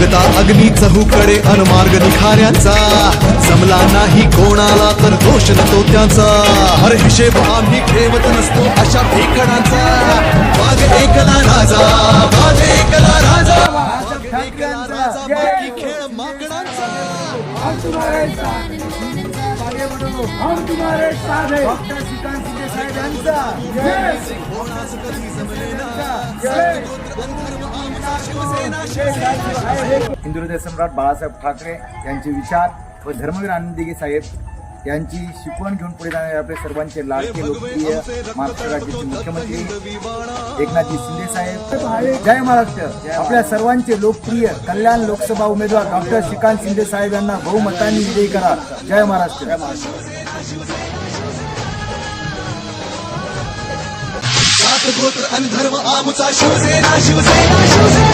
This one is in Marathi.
लागता अग्नी चहूकडे अनमार्ग निखाऱ्यांचा. जमला नाही कोणाला तर दोष नतो त्यांचा. हर हिशेब आम्ही ठेवत नसतो अशा ठिकाणांचा. वाघ एकला राजा वाघ एकला राजा. बाकी खेळ माकडांचा कोणास कधी जमले ना हिंदुहृदय सम्राट बाळासाहेब ठाकरे यांचे विचार व धर्मवीर आनंद दिघे साहेब यांची शिकवण घेऊन पुढे जाणारे आपले सर्वांचे लाडके लोकप्रिय महाराष्ट्र राज्याचे मुख्यमंत्री एकनाथजी शिंदे साहेब. जय महाराष्ट्र. आपल्या सर्वांचे लोकप्रिय कल्याण लोकसभा उमेदवार डॉक्टर श्रीकांत शिंदे साहेब यांना बहुमतांनी विजयी करा. जय महाराष्ट्र. गोत्र आणि धर्म आमचा शिवसेना शिवसेना शिवसेना.